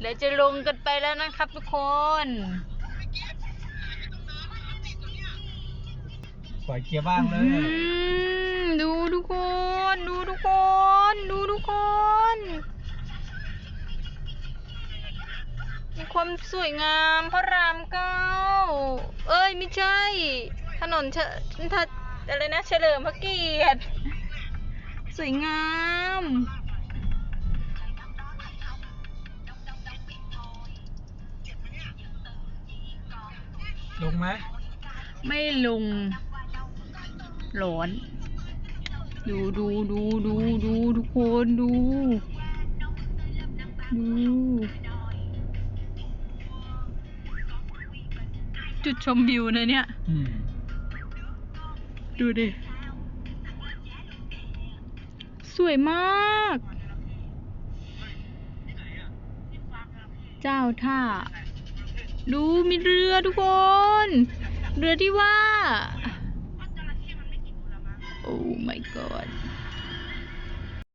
เดี๋ยวจะลงกันไปแล้วนะครับทุกคนปล่อยเกียร์บ้างเลยอืมดูทุกคน ดูทุกคน ดูทุกคน มีความสวยงามพระรามเก้า เอ้ยไม่ใช่ ถนนเชทะอะไรนะเฉลิมพระเกียรติ สวยงาม ลงไหมไม่ลงร้อน ดูดูดูดูดูทุกคนดู ดู จุดชมวิวนะเนี่ย อืมดูดิ สวยมาก เจ้าท่า ดูมีเรือทุกคน เรือที่ว่า โอ้ my god